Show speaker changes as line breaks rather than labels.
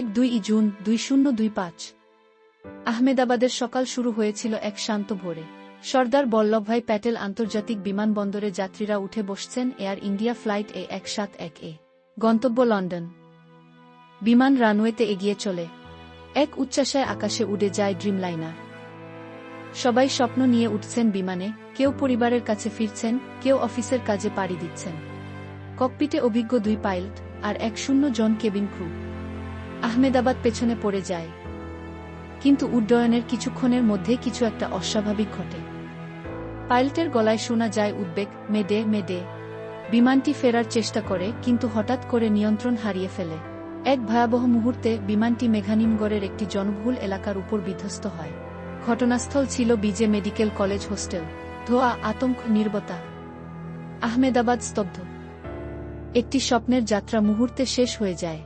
এক দুই জুন দুই শূন্য দুই পাঁচ। আহমেদাবাদের সকাল শুরু হয়েছিল এক শান্ত ভোরে। সর্দার বল্লভভাই প্যাটেল আন্তর্জাতিক বিমানবন্দরে যাত্রীরা উঠে বসছেন এয়ার ইন্ডিয়া ফ্লাইট এ এক সাত এক এ। গন্তব্য লন্ডন। বিমান রানওয়েতে এগিয়ে চলে। এক উচ্চাশায় আকাশে উড়ে যায় ড্রিমলাইনার। সবাই স্বপ্ন নিয়ে উঠছেন বিমানে, কেউ পরিবারের কাছে ফিরছেন, কেউ অফিসের কাজে পাড়ি দিচ্ছেন। ককপিটে অভিজ্ঞ দুই পাইলট আর এক শূন্য জন কেবিন ক্রু। আহমেদাবাদ পেছনে পড়ে যায়। কিন্তু উড্ডয়নের কিছুক্ষণের মধ্যে কিছু একটা অস্বাভাবিক ঘটে। পাইলটের গলায় শোনা যায় উদ্বেগ, মেডে মেডে। বিমানটি ফেরার চেষ্টা করে, কিন্তু হঠাৎ করে নিয়ন্ত্রণ হারিয়ে ফেলে। এক ভয়াবহ মুহূর্তে বিমানটি মেঘানিমগড়ের একটি জনবহুল এলাকার উপর বিধ্বস্ত হয়। ঘটনাস্থল ছিল বিজে মেডিকেল কলেজ হোস্টেল। ধোয়া, আতঙ্ক, নির্বতা। আহমেদাবাদ স্তব্ধ। একটি স্বপ্নের যাত্রা মুহূর্তে শেষ হয়ে যায়।